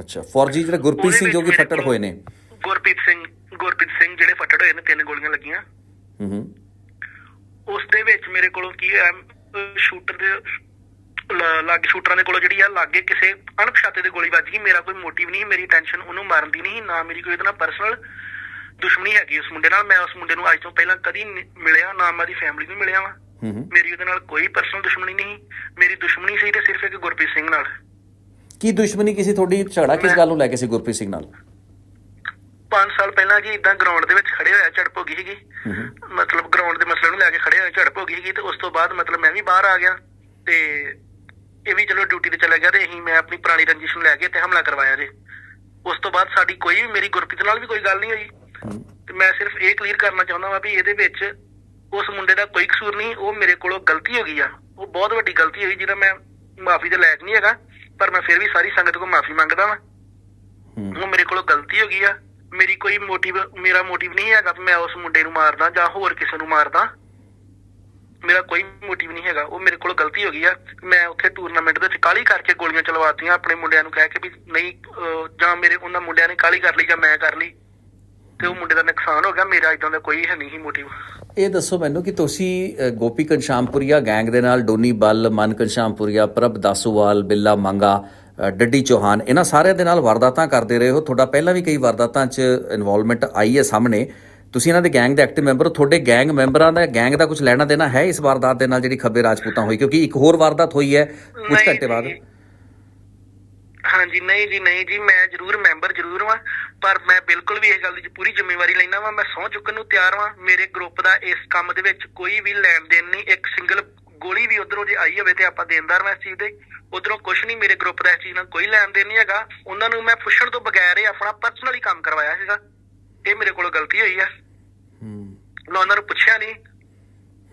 ਅੱਛਾ ਫੌਜੀ ਜਿਹੜੇ ਗੁਰਪ੍ਰੀਤ ਸਿੰਘ ਜੋ ਕਿ ਫੱਟੜ ਹੋਏ ਨੇ। ਗੁਰਪ੍ਰੀਤ ਸਿੰਘ। ਗੁਰਪ੍ਰੀਤ ਸਿੰਘ ਜਿਹੜੇ ਫੱਟੜ ਹੋਏ ਨੇ ਤਿੰਨ ਗੋਲੀਆਂ ਲੱਗੀਆਂ। ਹੂੰ ਹੂੰ। ਉਸ ਦੇ ਵਿੱਚ ਮੇਰੇ ਕੋਲੋਂ ਕੀ ਹੈ ਸ਼ੂਟਰ ਦੇ ਲਾਗੇ ਸ਼ੂਟਰਾਂ ਦੇ ਕੋਲੋਂ ਜਿਹੜੀ ਆ ਲਾਗੇ ਕਿਸੇ ਅਣਪਛਾਤੇ ਦੇ ਗੋਲੀ ਵੱਜ ਗਈ। ਮੇਰਾ ਕੋਈ ਮੋਟਿਵ ਨਹੀਂ ਮੇਰੀ ਟੈਨਸ਼ਨ ਉਹਨੂੰ ਮਾਰਨ ਦੀ ਨਹੀਂ ਨਾ ਮੇਰੀ ਕੋਈ ਨਾਲ ਪਰਸਨਲ ਦੁਸ਼ਮਣੀ ਹੈਗੀ ਉਸ ਮੁੰਡੇ ਨਾਲ। ਮੈਂ ਉਸ ਮੁੰਡੇ ਨੂੰ ਅੱਜ ਤੋਂ ਪਹਿਲਾਂ ਕਦੀ ਮਿਲਿਆ ਨਾ ਮੈਂ ਉਹਦੀ ਫੈਮਿਲੀ ਨੂੰ ਮਿਲਿਆ ਵਾਂ। ਮੇਰੀ ਉਹਦੇ ਨਾਲ ਕੋਈ ਪਰਸਨਲ ਦੁਸ਼ਮਣੀ ਨਹੀਂ ਮੇਰੀ ਦੁਸ਼ਮਣੀ ਸੀ ਤੇ ਸਿਰਫ ਇੱਕ ਗੁਰਪ੍ਰੀਤ ਸਿੰਘ ਨਾਲ। ਕੀ ਦੁਸ਼ਮਣੀ? ਕਿਸੇ ਤੁਹਾਡੀ ਝਗੜਾ ਕਿਸ ਗੱਲ ਨੂੰ ਲੈ ਕੇ ਸੀ ਗੁਰਪ੍ਰੀਤ ਸਿੰਘ ਨਾਲ? 5 ਸਾਲ ਪਹਿਲਾਂ ਜੀ ਇਦਾਂ ਗਰਾਊਂਡ ਦੇ ਵਿੱਚ ਖੜੇ ਹੋਇਆ ਝੜਪ ਹੋ ਗਈ ਸੀਗੀ। ਮਤਲਬ ਗਰਾਊਂਡ ਦੇ ਮਸਲੇ ਨੂੰ ਲੈ ਕੇ ਖੜੇ ਹੋਏ ਝੜਪ ਹੋ ਗਈ ਸੀਗੀ ਤੇ ਉਸ ਤੋਂ ਬਾਅਦ ਮਤਲਬ ਮੈਂ ਵੀ ਬਾਹਰ ਆ ਗਿਆ ਤੇ ਇਹ ਵੀ ਚਲੋ ਡਿਊਟੀ ਤੇ ਚਲਾ ਗਿਆ ਤੇ ਅਸੀਂ ਮੈਂ ਆਪਣੀ ਪੁਰਾਣੀ ਰੰਜਿਸ਼ ਨੂੰ ਲੈ ਕੇ ਤੇ ਹਮਲਾ ਕਰਵਾਇਆ ਜੀ। ਉਸ ਤੋਂ ਬਾਅਦ ਸਾਡੀ ਕੋਈ ਵੀ ਮੇਰੀ ਗੁਰਪ੍ਰੀਤ ਨਾਲ ਵੀ ਕੋਈ ਗੱਲ ਨਹੀਂ ਹੋਈ। ਤੇ ਮੈਂ ਸਿਰਫ ਇਹ ਕਲੀਅਰ ਕਰਨਾ ਚਾਹੁੰਦਾ ਵਾਂ ਵੀ ਇਹਦੇ ਵਿੱਚ ਉਸ ਮੁੰਡੇ ਦਾ ਕੋਈ ਕਸੂਰ ਨਹੀਂ ਉਹ ਮੇਰੇ ਕੋਲੋਂ ਗਲਤੀ ਹੋ ਗਈ ਆ। ਉਹ ਬਹੁਤ ਵੱਡੀ ਗਲਤੀ ਹੋਈ ਜਿਹਦਾ ਮੈਂ ਮਾਫੀ ਦੇ ਲਾਇਕ ਨਹੀਂ ਹੈਗਾ ਪਰ ਮੈਂ ਫਿਰ ਵੀ ਸਾਰੀ ਸੰਗਤ ਕੋਲ ਮਾਫੀ ਮੰਗਦਾ ਵਾਂ। ਹੂੰ। ਉਹ ਮੇਰੇ ਕੋਲੋਂ ਗਲਤੀ ਹੋ ਗਈ ਆ। ਮੇਰੀ ਕੋਈ ਮੋਟਿਵ, ਮੇਰਾ ਮੋਟਿਵ ਨਹੀਂ ਹੈਗਾ ਕਿ ਮੈਂ ਉਸ ਮੁੰਡੇ ਨੂੰ ਮਾਰਦਾ ਜਾਂ ਹੋਰ ਕਿਸੇ ਨੂੰ ਮਾਰਦਾ। ਮੇਰਾ ਕੋਈ ਮੋਟਿਵ ਨਹੀਂ ਹੈਗਾ। ਉਹ ਮੇਰੇ ਕੋਲੋਂ ਗਲਤੀ ਹੋ ਗਈ ਆ। ਮੈਂ ਉੱਥੇ ਟੂਰਨਾਮੈਂਟ ਦੇ ਵਿੱਚ ਕਾਲੀ ਕਰਕੇ ਗੋਲੀਆਂ ਚਲਵਾਤੀਆਂ ਆਪਣੇ ਮੁੰਡਿਆਂ ਨੂੰ ਕਹਿ ਕੇ ਵੀ ਨਹੀਂ ਜਾਂ ਮੇਰੇ ਉਹਨਾਂ ਮੁੰਡਿਆਂ ਨੇ ਕਾਲੀ ਕਰ ਲਈ ਜਾਂ ਮੈਂ ਕਰ ਲਈ ਤੇ ਉਹ ਮੁੰਡੇ ਦਾ ਨੁਕਸਾਨ ਹੋ ਗਿਆ। ਮੇਰਾ ਇਦਾਂ ਦਾ ਕੋਈ ਹੈ ਨਹੀਂ ਮੋਟਿਵ। ਇਹ ਦੱਸੋ ਮੈਨੂੰ ਕਿ ਤੁਸੀਂ ਗੋਪੀ ਘਨਸ਼ਾਮਪੁਰੀਆ ਗੈਂਗ ਦੇ ਨਾਲ, ਡੋਨੀ ਬੱਲ, ਮਨ ਘਨਸ਼ਾਮਪੁਰੀਆ ਪ੍ਰਭ ਦਾਸੂਵਾਲ, ਬਿੱਲਾ ਮੰਗਾ ਡੱਡੀ ਚੌਹਾਨ ਇਹਨਾਂ ਸਾਰਿਆਂ ਦੇ ਨਾਲ ਵਾਰਦਾਤਾਂ ਕਰਦੇ ਰਹੇ ਹੋ। ਤੁਹਾਡਾ ਪਹਿਲਾਂ ਵੀ ਕਈ ਵਾਰਦਾਤਾਂ 'ਚ ਇਨਵੋਲਵਮੈਂਟ ਆਈ ਹੈ ਸਾਹਮਣੇ। ਤੁਸੀਂ ਇਹਨਾਂ ਦੇ ਗੈਂਗ ਦੇ ਐਕਟਿਵ ਮੈਂਬਰ ਹੋ। ਤੁਹਾਡੇ ਗੈਂਗ ਮੈਂਬਰਾਂ ਦਾ ਗੈਂਗ ਦਾ ਕੁਝ ਲੈਣਾ ਦੇਣਾ ਹੈ ਇਸ ਵਾਰਦਾਤ ਦੇ ਨਾਲ ਜਿਹੜੀ ਖੱਬੇ ਰਾਜਪੂਤਾਂ ਹੋਈ? ਕਿਉਂਕਿ ਇੱਕ ਹੋਰ ਵਾਰਦਾਤ ਹੋਈ ਹੈ। ਕੁਝ ਘੰਟੇ ਬਾਅਦ। ਹਾਂਜੀ ਨਹੀਂ ਜੀ ਨਹੀਂ ਜੀ। ਮੈਂ ਜ਼ਰੂਰ ਮੈਂਬਰ ਜ਼ਰੂਰ ਵਾਂ ਪਰ ਮੈਂ ਬਿਲਕੁਲ ਵੀ ਇਹ ਗੱਲ ਦੀ ਪੂਰੀ ਜ਼ਿੰਮੇਵਾਰੀ ਲੈਣਾ ਵਾਂ। ਮੈਂ ਸਹੁੰ ਚੁੱਕਣ ਨੂੰ ਤਿਆਰ ਵਾਂ। ਮੇਰੇ ਗਰੁੱਪ ਦਾ ਇਸ ਕੰਮ ਦੇ ਵਿੱਚ ਕੋਈ ਵੀ ਲੈਣ ਦੇਣ ਨਹੀਂ। ਇੱਕ ਸਿੰਗਲ ਗੋਲੀ ਵੀ ਉਧਰੋਂ ਜੇ ਆਈ ਹੋਵੇ ਤੇ ਆਪਾਂ ਦੇਣਦਾਰ ਮੈਂ ਇਸ ਚੀਜ਼ ਦੇ ਉਧਰੋਂ ਕੁਝ ਨਹੀਂ ਮੇਰੇ ਗਰੁੱਪ ਦਾ ਇਸ ਚੀਜ਼ ਨਾਲ ਕੋਈ ਲੈਣ ਦੇਣ ਨਹੀਂ ਹੈਗਾ। ਉਹਨਾਂ ਨੂੰ ਮੈਂ ਪੁੱਛਣ ਤੋਂ ਬਗੈਰ ਹੀ ਆਪਣਾ ਪਰਸਨਲੀ ਕੰਮ ਕਰਵਾਇਆ ਸੀਗਾ। ਇਹ ਮੇਰੇ ਕੋਲੋਂ ਗਲਤੀ ਹੋਈ ਆ। ਹੂੰ। ਮੈਂ ਉਹਨਾਂ ਨੂੰ ਪੁੱਛਿਆ ਨਹੀਂ।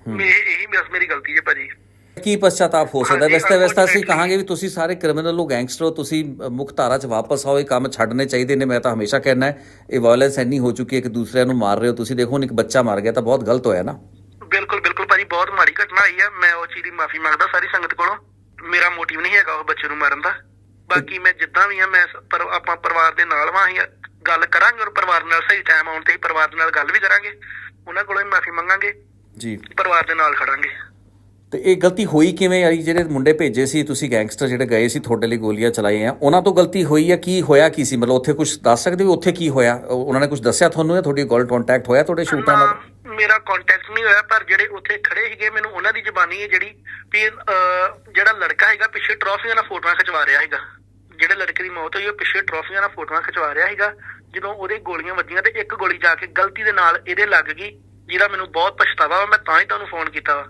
ਮੈਂ ਇਹੀ ਬਸ ਮੇਰੀ ਗਲਤੀ ਹੈ ਭਾਜੀ। ਕੀ ਪਛਤਾਤਾਪ ਹੋ ਸਕਦਾ? ਵੈਸੇ ਵੈਸੇ ਅਸੀਂ ਕਹਾਂਗੇ ਵੀ ਤੁਸੀਂ ਸਾਰੇ ਕ੍ਰਿਮੀਨਲ ਹੋ ਗੈਂਗਸਟਰ ਹੋ ਤੁਸੀਂ ਮੁੱਖ ਧਾਰਾ 'ਚ ਵਾਪਸ ਆਓ ਇਹ ਕੰਮ ਛੱਡਨੇ ਚਾਹੀਦੇ ਨੇ ਮੈਂ ਤਾਂ ਹਮੇਸ਼ਾ ਕਹਿਣਾ ਹੈ। ਇਹ ਵਾਇਲੈਂਸ ਇੰਨੀ ਹੋ ਚੁੱਕੀ ਹੈ ਕਿ ਦੂਸਰਿਆਂ ਨੂੰ ਮਾਰ ਰਹੇ ਹੋ। ਤੁਸੀਂ ਦੇਖੋ ਇੱਕ ਬੱਚਾ ਮਰ ਗਿਆ ਤਾਂ ਬਹੁਤ ਗਲਤ ਹੋਇਆ ਨਾ। ਬਿਲਕੁਲ ਬਿਲਕੁਲ ਬਹੁਤ ਮਾੜੀ ਘਟਨਾ ਹੋਈ ਆ ਮੈਂ ਉਹ ਚੀਜ਼ ਦੀ ਮਾਫੀ ਮੰਗਦਾ ਸਾਰੀ ਸੰਗਤ ਕੋਲੋਂ। ਮੇਰਾ ਮੋਟਿਵ ਨਹੀਂ ਹੈਗਾ ਉਹ ਬੱਚੇ ਨੂੰ ਮਾਰਨ ਦਾ। ਬਾਕੀ ਮੈਂ ਜਿੱਦਾਂ ਵੀ ਆ ਮੈਂ ਪਰ ਆਪਾਂ ਪਰਿਵਾਰ ਦੇ ਨਾਲ ਵਾਂ ਅਸੀਂ ਗੱਲ ਕਰਾਂਗੇ ਔਰ ਪਰਿਵਾਰ ਨਾਲ ਸਹੀ ਟਾਈਮ ਆਉਣ ਤੇ ਹੀ ਪਰਿਵਾਰ ਨਾਲ ਗੱਲ ਵੀ ਕਰਾਂਗੇ। ਉਹਨਾਂ ਕੋਲੋਂ ਵੀ ਮਾਫੀ ਮੰਗਾਂਗੇ। ਜੀ। ਪਰਿਵਾਰ ਦੇ ਨਾਲ ਖੜਾਂਗੇ। ਤੇ ਇਹ ਗਲਤੀ ਹੋਈ ਕਿਵੇਂ ਯਾਰੀ ਜਿਹੜੇ ਮੁੰਡੇ ਭੇਜੇ ਸੀ ਤੁਸੀਂ ਗੈਂਗਸਟਰ ਜਿਹੜੇ ਗਏ ਸੀ ਤੁਹਾਡੇ ਲਈ ਗੋਲੀਆਂ ਚਲਾਈਆਂ ਉਹਨਾਂ ਤੋਂ ਗਲਤੀ ਹੋਈ ਹੈ ਕੀ ਹੋਇਆ ਕੀ ਸੀ? ਮਤਲਬ ਉੱਥੇ ਕੁਝ ਦੱਸ ਸਕਦੇ ਹੋ? ਉੱਥੇ ਕੀ ਹੋਇਆ? ਉਹ- ਉਹਨਾਂ ਨੇ ਕੁਝ ਦੱਸਿਆ ਤੁਹਾਨੂੰ ਜਾਂ ਤੁਹਾਡੀ ਕਾਲ ਕੰਟੈਕਟ ਹੋਇਆ ਤੁਹਾਡੇ ਸ਼ੂਟਰਾਂ ਨਾਲ? ਮੇਰਾ ਕੰਟੈਕਟ ਨਹੀਂ ਹੋਇਆ, ਪਰ ਜਿਹੜੇ ਉੱਥੇ ਖੜੇ ਸੀਗੇ, ਮੈਨੂੰ ਉਹਨਾਂ ਦੀ ਜ਼ਬਾਨੀ ਹੈ ਜਿਹੜੀ ਵੀ ਜਿਹੜਾ ਲੜਕਾ ਹੈਗਾ, ਪਿੱਛੇ ਟਰੋਫੀਆਂ ਨਾਲ ਫੋਟੋਆਂ ਖਿਚਵਾ ਰਿਹਾ ਹੈਗਾ। ਜਿਹੜੇ ਲੜਕੇ ਦੀ ਮੌਤ ਹੋਈ, ਉਹ ਪਿੱਛੇ ਟਰੋਫੀਆਂ ਨਾਲ ਫੋਟੋਆਂ ਖਿਚਵਾ ਰਿਹਾ ਹੈਗਾ। ਜਦੋਂ ਉਹਦੇ ਗੋਲੀਆਂ ਵੱਜੀਆਂ ਤੇ ਇੱਕ ਗੋਲੀ ਜਾ ਕੇ ਗਲਤੀ ਦੇ ਨਾਲ ਇਹਦੇ ਲੱਗ ਗਈ, ਜਿਹਦਾ ਮੈਨੂੰ ਬਹੁਤ ਪਛਤਾਵਾ ਮੈਂ ਤਾਂ ਹੀ ਤੁਹਾਨੂੰ ਫੋਨ ਕੀਤਾ ਵਾ।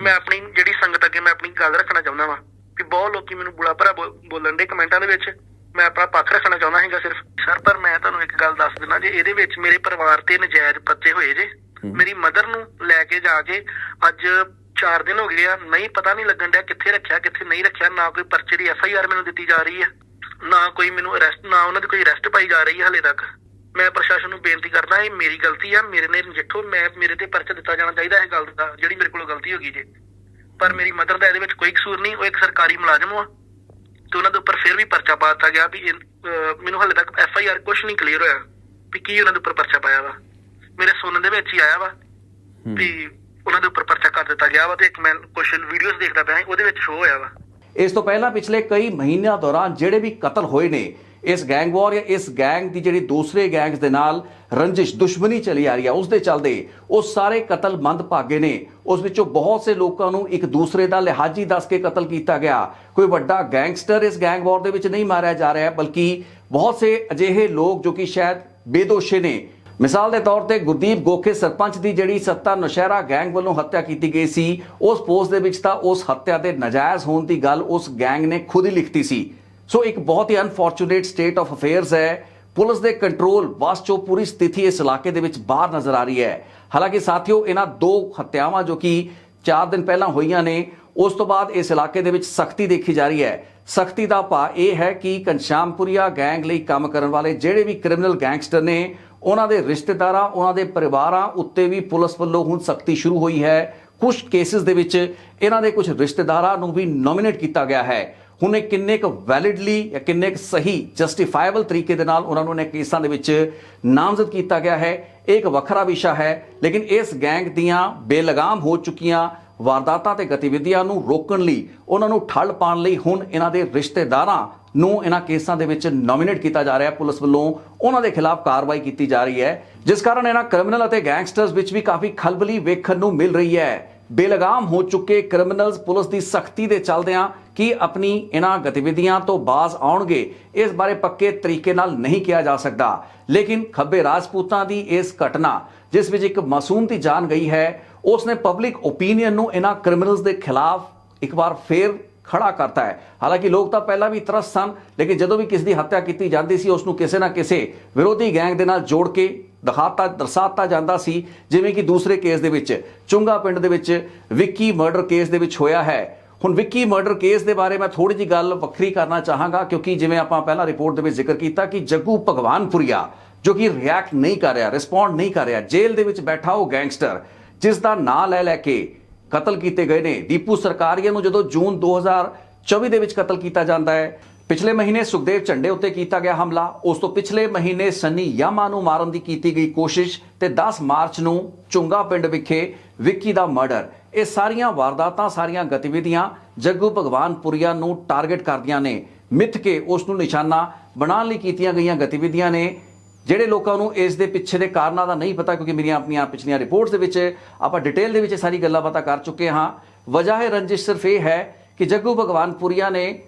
ਮੈਂ ਆਪਣੀ ਜਿਹੜੀ ਸੰਗਤ ਅੱਗੇ ਮੈਂ ਆਪਣੀ ਗੱਲ ਰੱਖਣਾ ਚਾਹੁੰਦਾ ਵਾਂ ਕਿ ਬਹੁਤ ਲੋਕੀ ਮੈਨੂੰ ਬੁਲਾ ਭਰਾ ਬੋਲਣ ਦੇ ਕਮੈਂਟਾਂ ਦੇ ਵਿੱਚ, ਮੈਂ ਆਪਣਾ ਪੱਖ ਰੱਖਣਾ ਚਾਹੁੰਦਾ ਹੈਗਾ ਸਿਰਫ। ਸਰ, ਪਰ ਮੈਂ ਤੁਹਾਨੂੰ ਇੱਕ ਗੱਲ ਦੱਸ ਦਿੰਦਾ, ਜੇ ਇਹਦੇ ਵਿੱਚ ਮੇਰੇ ਪਰਿਵਾਰ ਤੇ ਨਜਾਇਜ਼ ਪੱਤੇ ਹੋਏ ਜੇ ਮੇਰੀ ਮਦਰ ਨੂੰ ਲੈ ਕੇ ਜਾ ਕੇ ਅੱਜ 4 ਦਿਨ ਹੋ ਗਏ ਆ, ਨਹੀਂ ਪਤਾ ਨਹੀਂ ਲੱਗਣ ਡਿਆ ਕਿੱਥੇ ਰੱਖਿਆ, ਕਿੱਥੇ ਨਹੀਂ ਰੱਖਿਆ, ਨਾ ਕੋਈ ਪਰਚੇ ਦੀ ਐਫ ਆਈ ਆਰ ਮੈਨੂੰ ਦਿੱਤੀ ਜਾ ਰਹੀ ਹੈ ਨਾ ਕੋਈ ਮੈਨੂੰ ਅਰੈਸਟ ਨਾ ਉਹਨਾਂ ਦੀ ਕੋਈ ਅਰੈਸਟ ਪਾਈ ਜਾ ਰਹੀ ਹੈ ਹਲੇ ਤੱਕ। ਮੈਂ ਪ੍ਰਸ਼ਾਸਨ ਨੂੰ ਬੇਨਤੀ ਕਰਦਾ, ਇਹ ਮੇਰੀ ਗਲਤੀ ਆ, ਮੇਰੇ ਨੇ ਨਜਿੱਠੋ, ਮੈਂ ਮੇਰੇ ਤੇ ਪਰਚਾ ਦਿੱਤਾ ਜਾਣਾ ਚਾਹੀਦਾ ਇਹ ਗੱਲ ਦਾ, ਜਿਹੜੀ ਮੇਰੇ ਕੋਲੋਂ ਗਲਤੀ ਹੋ ਗਈ ਜੇ। ਪਰ ਮੇਰੀ ਮਦਰ ਦਾ ਇਹਦੇ ਵਿੱਚ ਕੋਈ ਕਸੂਰ ਨਹੀਂ, ਉਹ ਇੱਕ ਸਰਕਾਰੀ ਮੁਲਾਜ਼ਮ ਆ, ਤੇ ਉਹਨਾਂ ਦੇ ਉੱਪਰ ਫਿਰ ਵੀ ਪਰਚਾ ਪਾ ਦਿੱਤਾ ਗਿਆ ਵੀ ਮੈਨੂੰ ਹਲੇ ਤੱਕ ਐਫ ਆਈ ਆਰ ਕੁਝ ਨਹੀਂ ਕਲੀਅਰ ਹੋਇਆ ਵੀ ਕੀ ਉਹਨਾਂ ਦੇ ਉੱਪਰ ਪਰਚਾ ਪਾਇਆ ਵਾ। ਮੇਰੇ ਸੁਣਨ ਦੇ ਵਿੱਚ ਹੀ ਆਇਆ ਵਾ। ਵੀ ਉਹਨਾਂ ਦੇ ਉੱਪਰ ਪਰਚਾ ਕਰ ਦਿੱਤਾ ਗਿਆ ਵਾ ਤੇ ਇੱਕ ਮੈਂ ਕੁਝ ਵੀਡੀਓਜ਼ ਦੇਖਦਾ ਪਿਆ ਉਹਦੇ ਵਿੱਚ ਸ਼ੋ ਹੋਇਆ ਵਾ। ਇਸ ਤੋਂ ਪਹਿਲਾਂ ਪਿਛਲੇ ਕਈ ਮਹੀਨਿਆਂ ਦੌਰਾਨ ਜਿਹੜੇ ਵੀ ਕਤਲ ਹੋਏ ਨੇ ਇਸ ਗੈਂਗ ਵਾਰ ਜਾਂ ਇਸ ਗੈਂਗ ਦੀ ਜਿਹੜੀ ਦੂਸਰੇ ਗੈਂਗਸ ਦੇ ਨਾਲ ਰੰਜਿਸ਼ ਦੁਸ਼ਮਣੀ ਚਲੀ ਆ ਰਹੀ ਹੈ ਉਸ ਦੇ ਚੱਲਦੇ ਉਹ ਸਾਰੇ ਕਤਲ ਮੰਦਭਾਗੇ ਨੇ। ਉਸ ਵਿੱਚੋਂ ਬਹੁਤ ਸੇ ਲੋਕਾਂ ਨੂੰ ਇੱਕ ਦੂਸਰੇ ਦਾ ਲਿਹਾਜੀ ਦੱਸ ਕੇ ਕਤਲ ਕੀਤਾ ਗਿਆ। ਕੋਈ ਵੱਡਾ ਗੈਂਗਸਟਰ ਇਸ ਗੈਂਗ ਵਾਰ ਦੇ ਵਿੱਚ ਨਹੀਂ ਮਾਰਿਆ ਜਾ ਰਿਹਾ ਬਲਕਿ ਬਹੁਤ ਸੇ ਅਜਿਹੇ ਲੋਕ ਜੋ ਕਿ ਸ਼ਾਇਦ ਬੇਦੋਸ਼ੇ ਨੇ। ਮਿਸਾਲ ਦੇ ਤੌਰ ਤੇ ਗੁਰਦੀਪ ਗੋਖੇ ਸਰਪੰਚ ਦੀ ਜਿਹੜੀ ਸੱਤਾ ਨੌਸ਼ਹਿਰਾ ਗੈਂਗ ਵੱਲੋਂ ਹੱਤਿਆ ਕੀਤੀ ਗਈ ਸੀ, ਉਸ ਪੋਸਟ ਦੇ ਵਿੱਚ ਤਾਂ ਉਸ ਹੱਤਿਆ ਦੇ ਨਾਜਾਇਜ਼ ਹੋਣ ਦੀ ਗੱਲ ਉਸ ਗੈਂਗ ਨੇ ਖੁਦ ਹੀ ਲਿਖਤੀ ਸੀ। ਸੋ ਇੱਕ ਬਹੁਤ ਹੀ ਅਨਫੋਰਚੂਨੇਟ ਸਟੇਟ ਆਫ ਅਫੇਅਰਸ ਹੈ। ਪੁਲਿਸ ਦੇ ਕੰਟਰੋਲ ਵਾਸ ਚੋਂ ਪੂਰੀ ਸਥਿਤੀ ਇਸ ਇਲਾਕੇ ਦੇ ਵਿੱਚ ਬਾਹਰ ਨਜ਼ਰ ਆ ਰਹੀ ਹੈ। ਹਾਲਾਂਕਿ ਸਾਥੀਓ, ਇਹਨਾਂ ਦੋ ਹੱਤਿਆਵਾਂ ਜੋ ਕਿ 4 ਦਿਨ ਪਹਿਲਾਂ ਹੋਈਆਂ ਨੇ, ਉਸ ਤੋਂ ਬਾਅਦ ਇਸ ਇਲਾਕੇ ਦੇ ਵਿੱਚ ਸਖਤੀ ਦੇਖੀ ਜਾ ਰਹੀ ਹੈ। ਸਖਤੀ ਦਾ ਭਾ ਇਹ ਹੈ ਕਿ ਕੰਸ਼ਾਮਪੁਰੀਆ ਗੈਂਗ ਲਈ ਕੰਮ ਕਰਨ ਵਾਲੇ ਜਿਹੜੇ ਵੀ ਕ੍ਰਿਮੀਨਲ ਗੈਂਗਸਟਰ ਨੇ ਉਹਨਾਂ ਦੇ ਰਿਸ਼ਤੇਦਾਰਾਂ, ਉਹਨਾਂ ਦੇ ਪਰਿਵਾਰਾਂ ਉੱਤੇ ਵੀ ਪੁਲਿਸ ਵੱਲੋਂ ਹੁਣ ਸਖਤੀ ਸ਼ੁਰੂ ਹੋਈ ਹੈ। ਕੁਝ ਕੇਸਿਸ ਦੇ ਵਿੱਚ ਇਹਨਾਂ ਦੇ ਕੁਝ ਰਿਸ਼ਤੇਦਾਰਾਂ ਨੂੰ ਵੀ ਨੋਮੀਨੇਟ ਕੀਤਾ ਗਿਆ ਹੈ। ਹੁਣ ਇਹ ਕਿੰਨੇ ਕੁ ਵੈਲਿਡਲੀ ਜਾਂ ਕਿੰਨੇ ਕੁ ਸਹੀ ਜਸਟੀਫਾਈਬਲ ਤਰੀਕੇ ਦੇ ਨਾਲ ਉਹਨਾਂ ਨੂੰ ਇਹਨਾਂ ਕੇਸਾਂ ਦੇ ਵਿੱਚ ਨਾਮਜ਼ਦ ਕੀਤਾ ਗਿਆ ਹੈ, ਇਹ ਇੱਕ ਵੱਖਰਾ ਵਿਸ਼ਾ ਹੈ। ਲੇਕਿਨ ਇਸ ਗੈਂਗ ਦੀਆਂ ਬੇਲਗਾਮ ਹੋ ਚੁੱਕੀਆਂ ਵਾਰਦਾਤਾਂ ਤੇ ਗਤੀਵਿਧੀਆਂ ਨੂੰ ਰੋਕਣ ਲਈ, ਉਹਨਾਂ ਨੂੰ ਠੱਲ ਪਾਉਣ ਲਈ ਹੁਣ ਇਹਨਾਂ ਦੇ ਰਿਸ਼ਤੇਦਾਰਾਂ ਨੂੰ ਇਹਨਾਂ ਕੇਸਾਂ ਦੇ ਵਿੱਚ ਨੋਮੀਨੇਟ ਕੀਤਾ ਜਾ ਰਿਹਾ ਹੈ। ਪੁਲਿਸ ਵੱਲੋਂ ਉਹਨਾਂ ਦੇ ਖਿਲਾਫ ਕਾਰਵਾਈ ਕੀਤੀ ਜਾ ਰਹੀ ਹੈ, ਜਿਸ ਕਾਰਨ ਇਹਨਾਂ ਕ੍ਰਿਮੀਨਲ ਅਤੇ ਗੈਂਗਸਟਰਸ ਵਿੱਚ ਵੀ ਕਾਫੀ ਖਲਬਲੀ ਵੇਖਣ ਨੂੰ ਮਿਲ ਰਹੀ ਹੈ। ਬੇਲਗਾਮ ਹੋ ਚੁੱਕੇ ਕ੍ਰਿਮੀਨਲਸ ਪੁਲਿਸ ਦੀ ਸਖਤੀ ਦੇ ਚੱਲਦਿਆਂ ਕੀ ਆਪਣੀ ਇਹਨਾਂ ਗਤੀਵਿਧੀਆਂ ਤੋਂ ਬਾਜ਼ ਆਉਣਗੇ, ਇਸ ਬਾਰੇ ਪੱਕੇ ਤਰੀਕੇ ਨਾਲ ਨਹੀਂ ਕਿਹਾ ਜਾ ਸਕਦਾ। ਲੇਕਿਨ ਖੱਬੇ ਰਾਜਪੂਤਾਂ ਦੀ ਇਸ ਘਟਨਾ, ਜਿਸ ਵਿੱਚ ਇੱਕ ਮਾਸੂਮ ਦੀ ਜਾਨ ਗਈ ਹੈ ਉਸ ਨੇ ਪਬਲਿਕ ਓਪੀਨੀਅਨ ਨੂੰ ਇਹਨਾਂ ਕ੍ਰਿਮੀਨਲਸ ਦੇ ਖਿਲਾਫ ਇੱਕ ਵਾਰ ਫੇਰ ਖੜਾ ਕਰਤਾ ਹੈ। ਹਾਲਾਂਕਿ ਲੋਕ ਤਾਂ ਪਹਿਲਾਂ ਵੀ ਤਰਸ ਸਨ, ਲੇਕਿਨ ਜਦੋਂ ਵੀ ਕਿਸੇ ਦੀ ਹੱਤਿਆ ਕੀਤੀ ਜਾਂਦੀ ਸੀ ਉਸ ਨੂੰ ਕਿਸੇ ਨਾ ਕਿਸੇ ਵਿਰੋਧੀ ਗੈਂਗ ਦੇ ਨਾਲ ਜੋੜ ਕੇ ਦਿਖਾਤਾ ਦਰਸਾਤਾ ਜਾਂਦਾ ਸੀ, ਜਿਵੇਂ ਕਿ ਦੂਸਰੇ ਕੇਸ ਦੇ ਵਿੱਚ। ਚੁੰਗਾ ਪਿੰਡ ਦੇ ਵਿੱਚ ਵਿੱਕੀ ਮਰਡਰ ਕੇਸ ਦੇ ਵਿੱਚ ਹੋਇਆ ਹੈ। ਹੁਣ ਵਿੱਕੀ ਮਰਡਰ ਕੇਸ ਦੇ ਬਾਰੇ ਮੈਂ ਥੋੜੀ ਜੀ ਗੱਲ ਵੱਖਰੀ ਕਰਨਾ ਚਾਹਾਂਗਾ, ਕਿਉਂਕਿ ਜਿਵੇਂ ਆਪਾਂ ਪਹਿਲਾਂ ਰਿਪੋਰਟ ਦੇ ਵਿੱਚ ਜ਼ਿਕਰ ਕੀਤਾ ਕਿ ਜੱਗੂ ਭਗਵਾਨਪੁਰੀਆ, ਜੋ ਕਿ ਰਿਐਕਟ ਨਹੀਂ ਕਰ ਰਿਹਾ ਰਿਸਪੌਂਡ ਨਹੀਂ ਕਰ ਰਿਹਾ, ਜੇਲ੍ਹ ਦੇ ਵਿੱਚ ਬੈਠਾ ਉਹ ਗੈਂਗਸਟਰ ਜਿਸ ਦਾ ਨਾਂ ਲੈ ਲੈ ਕੇ ਕਤਲ ਕੀਤੇ ਗਏ ਨੇ। ਦੀਪੂ ਸਰਕਾਰੀਆ ਨੂੰ ਜਦੋਂ ਜੂਨ 2024 ਦੇ ਵਿੱਚ ਕਤਲ ਕੀਤਾ ਜਾਂਦਾ ਹੈ, ਪਿਛਲੇ ਮਹੀਨੇ ਸੁਖਦੇਵ ਝੰਡੇ ਉੱਤੇ ਕੀਤਾ ਗਿਆ ਹਮਲਾ। ਉਸ ਤੋਂ ਪਿਛਲੇ ਮਹੀਨੇ ਸੰਨੀ ਯਾਮਾ ਨੂੰ ਮਾਰਨ ਦੀ ਕੀਤੀ ਗਈ ਕੋਸ਼ਿਸ਼ ਤੇ 10 ਮਾਰਚ ਨੂੰ ਚੁੰਗਾ ਪਿੰਡ ਵਿਖੇ ਵਿੱਕੀ ਦਾ ਮਰਡਰ। ਇਹ ਸਾਰੀਆਂ ਵਾਰਦਾਤਾਂ, ਸਾਰੀਆਂ ਗਤੀਵਿਧੀਆਂ ਜੱਗੂ ਭਗਵਾਨਪੁਰੀਆ ਨੂੰ ਟਾਰਗੇਟ ਕਰਦੀਆਂ ਨੇ। ਮਿੱਥ ਕੇ ਉਸ ਨੂੰ ਨਿਸ਼ਾਨਾ ਬਣਾਉਣ ਲਈ ਕੀਤੀਆਂ ਗਈਆਂ ਗਤੀਵਿਧੀਆਂ ਨੇ। ਜਿਹੜੇ ਲੋਕਾਂ ਨੂੰ ਇਸ ਦੇ ਪਿੱਛੇ ਦੇ ਕਾਰਨਾਂ ਦਾ ਨਹੀਂ ਪਤਾ, ਕਿਉਂਕਿ ਮੇਰੀਆਂ ਆਪਣੀਆਂ ਪਿਛਲੀਆਂ ਰਿਪੋਰਟਸ ਦੇ ਵਿੱਚ ਆਪਾਂ ਡਿਟੇਲ ਦੇ ਵਿੱਚ ਇਹ ਸਾਰੀ ਗੱਲਾਂ ਪਤਾ ਕਰ ਚੁੱਕੇ ਹਾਂ। ਵਜ੍ਹਾ ਹੈ ਰੰਜਿਸ਼ ਸਿਰਫ ਇਹ ਹੈ ਕਿ ਜੱਗੂ ਭਗਵਾਨਪੁਰੀਆ ਨੇ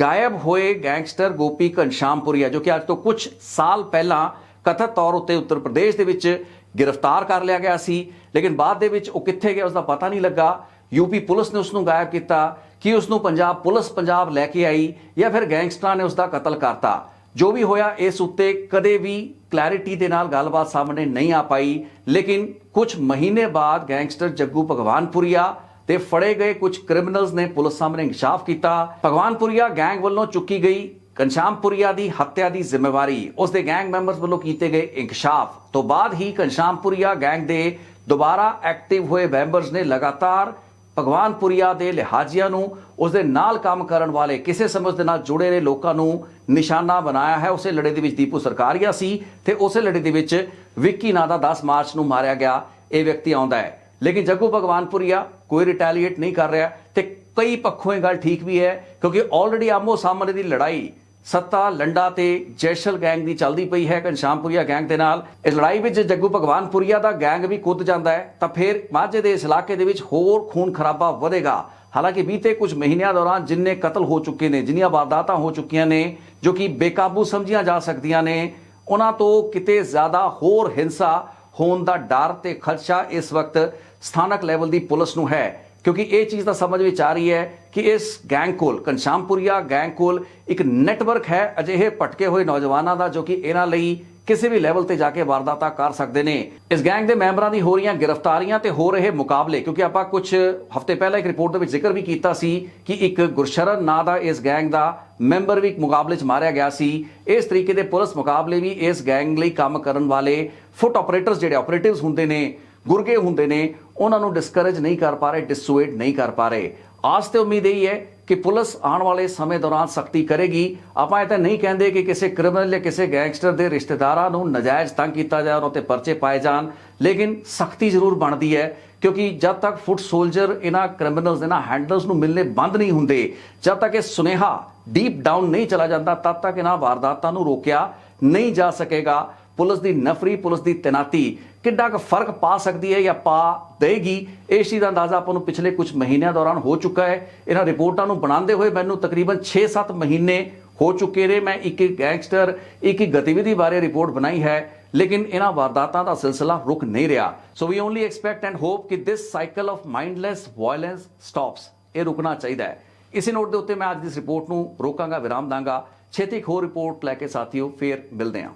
ਗਾਇਬ ਹੋਏ ਗੈਂਗਸਟਰ ਗੋਪੀ ਘਨਸ਼ਾਮਪੁਰੀਆ ਜੋ ਕਿ ਅੱਜ ਤੋਂ ਕੁਝ ਸਾਲ ਪਹਿਲਾਂ ਕਥਿਤ ਤੌਰ ਉੱਤੇ ਉੱਤਰ ਪ੍ਰਦੇਸ਼ ਦੇ ਵਿੱਚ ਗ੍ਰਿਫਤਾਰ ਕਰ ਲਿਆ ਗਿਆ ਸੀ, ਲੇਕਿਨ ਬਾਅਦ ਦੇ ਵਿੱਚ ਉਹ ਕਿੱਥੇ ਗਿਆ ਉਸ ਦਾ ਪਤਾ ਨਹੀਂ ਲੱਗਾ। ਯੂਪੀ ਪੁਲਿਸ ਨੇ ਉਸ ਨੂੰ ਗਾਇਬ ਕੀਤਾ। ਕਿ ਉਸ ਨੂੰ ਪੰਜਾਬ ਪੁਲਿਸ ਪੰਜਾਬ ਲੈ ਕੇ ਆਈ ਜਾਂ ਫਿਰ ਗੈਂਗਸਟਰਾਂ ਨੇ ਉਸ ਦਾ ਕਤਲ ਕਰਤਾ? ਜੋ ਵੀ ਹੋਇਆ, ਇਸ ਉੱਤੇ ਕਦੇ ਵੀ ਕਲੈਰਿਟੀ ਦੇ ਨਾਲ ਗੱਲਬਾਤ ਸਾਹਮਣੇ ਨਹੀਂ ਆ ਪਾਈ। ਲੇਕਿਨ ਕੁਝ ਮਹੀਨੇ ਬਾਅਦ ਗੈਂਗਸਟਰ ਜੱਗੂ ਭਗਵਾਨਪੁਰੀਆ ਤੇ ਫੜੇ ਗਏ ਕੁਝ ਕ੍ਰਿਮੀਨਲਸ ਨੇ ਪੁਲਿਸ ਸਾਹਮਣੇ ਇਨਕਸ਼ਾਫ ਕੀਤਾ। ਭਗਵਾਨਪੁਰੀਆ ਗੈਂਗ ਵੱਲੋਂ ਚੁੱਕੀ ਗਈ। ਘਨਸ਼ਾਮਪੁਰੀਆ ਦੀ ਹੱਤਿਆ ਦੀ ਜ਼ਿੰਮੇਵਾਰੀ, ਉਸ ਦੇ ਗੈਂਗ ਮੈਂਬਰਸ ਵੱਲੋਂ ਕੀਤੇ ਗਏ ਇਨਕਸ਼ਾਫ। ਤੋਂ ਬਾਅਦ ਹੀ ਘਨਸ਼ਾਮਪੁਰੀਆ ਗੈਂਗ ਦੇ ਦੁਬਾਰਾ ਐਕਟਿਵ ਹੋਏ ਮੈਂਬਰਸ ਨੇ ਲਗਾਤਾਰ ਭਗਵਾਨਪੁਰੀਆ ਦੇ ਲਿਹਾਜ਼ੀਆਂ ਨੂੰ ਉਸ ਦੇ ਨਾਲ ਕੰਮ ਕਰਨ ਵਾਲੇ ਕਿਸੇ ਸਮਝ ਦੇ ਨਾਲ ਜੁੜੇ ਨੇ ਲੋਕਾਂ ਨੂੰ ਨਿਸ਼ਾਨਾ ਬਣਾਇਆ ਹੈ। ਉਸੇ ਲੜੇ ਦੇ ਵਿੱਚ ਦੀਪੂ ਸਰਕਾਰੀਆ ਸੀ ਤੇ ਉਸੇ ਲੜੇ ਦੇ ਵਿੱਚ ਵਿੱਕੀ ਨਾਂ ਦਾ 10 ਮਾਰਚ ਨੂੰ ਮਾਰਿਆ ਗਿਆ। ਇਹ ਵਿਅਕਤੀ ਆਉਂਦਾ ਹੈ। ਲੇਕਿਨ ਜੱਗੂ ਭਗਵਾਨਪੁਰੀਆ ਕੋਈ ਰਿਟੈਲੀਏਟ ਨਹੀਂ ਕਰ ਰਿਹਾ ਤੇ ਕਈ ਪੱਖੋਂ ਇਹ ਗੱਲ ਠੀਕ ਵੀ ਹੈ, ਕਿਉਂਕਿ ਆਲਰੇਡੀ ਆਮੋ ਸਾਹਮਣੇ ਦੀ ਲੜਾਈ ਸੱਤਾ ਲੰਡਾ ਤੇ ਜੈਸ਼ਲ ਗੈਂਗ ਦੀ ਚੱਲਦੀ ਪਈ ਹੈ ਘਨਸ਼ਾਮਪੁਰੀਆ ਗੈਂਗ ਦੇ ਨਾਲ। ਇਸ ਲੜਾਈ ਵਿੱਚ ਜੱਗੂ ਭਗਵਾਨਪੁਰੀਆ ਦਾ ਗੈਂਗ ਵੀ ਕੁੱਦ ਜਾਂਦਾ ਹੈ, ਤਾਂ ਫਿਰ ਮਾਝੇ ਦੇ ਇਸ ਇਲਾਕੇ ਦੇ ਵਿੱਚ ਹੋਰ ਖੂਨ ਖਰਾਬਾ ਵਧੇਗਾ। ਹਾਲਾਂਕਿ ਬੀਤੇ ਕੁਝ ਮਹੀਨਿਆਂ ਦੌਰਾਨ ਜਿੰਨੇ ਕਤਲ ਹੋ ਚੁੱਕੇ ਨੇ, ਜਿੰਨੀਆਂ ਵਾਰਦਾਤਾਂ ਹੋ ਚੁੱਕੀਆਂ ਨੇ, ਜੋ ਕਿ ਬੇਕਾਬੂ ਸਮਝੀਆਂ ਜਾ ਸਕਦੀਆਂ ਨੇ, ਉਹਨਾਂ ਤੋਂ ਕਿਤੇ ਜ਼ਿਆਦਾ ਹੋਰ ਹਿੰਸਾ ਹੋਣ ਦਾ ਡਰ ਤੇ ਖਦਸ਼ਾ ਇਸ ਵਕਤ ਸਥਾਨਕ ਲੈਵਲ ਦੀ ਪੁਲਿਸ ਨੂੰ ਹੈ। ਕਿਉਂਕਿ ਇਹ ਚੀਜ਼ ਤਾਂ ਸਮਝ ਵਿੱਚ ਆ ਰਹੀ ਹੈ ਕਿ ਇਸ ਗੈਂਗ ਕੋਲ ਘਨਸ਼ਾਮਪੁਰੀਆ ਗੈਂਗ ਕੋਲ ਇੱਕ ਨੈਟਵਰਕ ਹੈ, ਅਜਿਹੇ ਭਟਕੇ ਹੋਏ ਨੌਜਵਾਨਾਂ ਦਾ ਜੋ ਕਿ ਇਹਨਾਂ ਲਈ ਕਿਸੇ ਵੀ ਲੈਵਲ ਤੇ ਜਾ ਕੇ ਵਾਰਦਾਤਾਂ ਕਰ ਸਕਦੇ ਨੇ। ਇਸ ਗੈਂਗ ਦੇ ਮੈਂਬਰਾਂ ਦੀ ਹੋ ਰਹੀਆਂ ਗ੍ਰਿਫਤਾਰੀਆਂ ਤੇ ਹੋ ਰਹੇ ਮੁਕਾਬਲੇ, ਕਿਉਂਕਿ ਆਪਾਂ ਕੁਝ ਹਫ਼ਤੇ ਪਹਿਲਾਂ ਇੱਕ ਰਿਪੋਰਟ ਦੇ ਵਿੱਚ ਜ਼ਿਕਰ ਵੀ ਕੀਤਾ ਸੀ ਕਿ ਇੱਕ ਗੁਰਸ਼ਰਨ ਨਾਂ ਦਾ ਇਸ ਗੈਂਗ ਦਾ ਮੈਂਬਰ ਵੀ ਇੱਕ ਮੁਕਾਬਲੇ 'ਚ ਮਾਰਿਆ ਗਿਆ ਸੀ। ਇਸ ਤਰੀਕੇ ਦੇ ਪੁਲਿਸ ਮੁਕਾਬਲੇ ਵੀ ਇਸ ਗੈਂਗ ਲਈ ਕੰਮ ਕਰਨ ਵਾਲੇ ਫੁੱਟ ਆਪਰੇਟਰਸ ਜਿਹੜੇ ਆਪਰੇਟਿਵਸ ਹੁੰਦੇ ਨੇ, ਗੁਰਗੇ ਹੁੰਦੇ ਨੇ ਉਹਨਾਂ ਨੂੰ ਡਿਸਕਰੇਜ ਨਹੀਂ ਕਰ ਪਾ ਰਹੇ ਡਿਸੂਏਟ ਨਹੀਂ ਕਰ ਪਾ ਰਹੇ। ਆਸ ਤੇ ਉਮੀਦ ਇਹ ਹੈ ਕਿ ਪੁਲਿਸ ਆਉਣ ਵਾਲੇ ਸਮੇਂ ਦੌਰਾਨ ਸਖਤੀ ਕਰੇਗੀ। ਆਪਾਂ ਇਹ ਤਾਂ ਨਹੀਂ ਕਹਿੰਦੇ ਕਿ ਕਿਸੇ ਕ੍ਰਿਮੀਨਲ ਜਾਂ ਕਿਸੇ ਗੈਂਗਸਟਰ ਦੇ ਰਿਸ਼ਤੇਦਾਰਾਂ ਨੂੰ ਨਜਾਇਜ਼ ਤੰਗ ਕੀਤਾ ਜਾਏ ਉਹਨਾਂ ਤੇ ਪਰਚੇ ਪਾਏ ਜਾਣ, ਲੇਕਿਨ ਸਖਤੀ ਜ਼ਰੂਰ ਬਣਦੀ ਹੈ, ਕਿਉਂਕਿ ਜਦ ਤੱਕ ਫੁੱਟ ਸੋਲਜਰ ਇਹਨਾਂ ਕ੍ਰਿਮੀਨਲਸ ਦੇ ਨਾ ਹੈਂਡਲਸ ਨੂੰ ਮਿਲਨੇ ਬੰਦ ਨਹੀਂ ਹੁੰਦੇ, ਜਦ ਤੱਕ ਇਹ ਸੁਨੇਹਾ ਡੀਪ ਡਾਊਨ ਨਹੀਂ ਚਲਾ ਜਾਂਦਾ, ਤਦ ਤੱਕ ਇਹਨਾਂ ਵਾਰਦਾਤਾਂ ਨੂੰ ਰੋਕਿਆ ਨਹੀਂ ਜਾ ਸਕੇਗਾ। ਪੁਲਿਸ ਦੀ ਨਫਰੀ, ਪੁਲਿਸ ਦੀ ਤੈਨਾਤੀ, ਕਿੱਡਾ ਕੁ ਫ਼ਰਕ ਪਾ ਸਕਦੀ ਹੈ ਜਾਂ ਪਾ ਦੇਗੀ? ਇਸ ਚੀਜ਼ ਦਾ ਅੰਦਾਜ਼ਾ ਆਪਾਂ ਨੂੰ ਪਿਛਲੇ ਕੁਝ ਮਹੀਨਿਆਂ ਦੌਰਾਨ ਹੋ ਚੁੱਕਾ ਹੈ। ਇਹਨਾਂ ਰਿਪੋਰਟਾਂ ਨੂੰ ਬਣਾਉਂਦੇ ਹੋਏ ਮੈਨੂੰ ਤਕਰੀਬਨ 6-7 ਮਹੀਨੇ ਹੋ ਚੁੱਕੇ ਨੇ। ਮੈਂ ਇੱਕ ਇੱਕ ਗੈਂਗਸਟਰ, ਇੱਕ ਇੱਕ ਗਤੀਵਿਧੀ ਬਾਰੇ ਰਿਪੋਰਟ ਬਣਾਈ ਹੈ, ਲੇਕਿਨ ਇਹਨਾਂ ਵਾਰਦਾਤਾਂ ਦਾ ਸਿਲਸਿਲਾ ਰੁਕ ਨਹੀਂ ਰਿਹਾ। So we only expect and hope ਕਿ this cycle of mindless violence stops ਇਹ ਰੁਕਣਾ ਚਾਹੀਦਾ ਹੈ। ਇਸੇ ਨੋਟ ਦੇ ਉੱਤੇ ਮੈਂ ਅੱਜ ਦੀ ਇਸ ਰਿਪੋਰਟ ਨੂੰ ਰੋਕਾਂਗਾ, ਵਿਰਾਮ ਦਾਂਗਾ। ਛੇਤੀ ਇੱਕ ਹੋਰ ਰਿਪੋਰਟ ਲੈ ਕੇ ਸਾਥੀਓ, ਫੇਰ ਮਿਲਦੇ ਹਾਂ।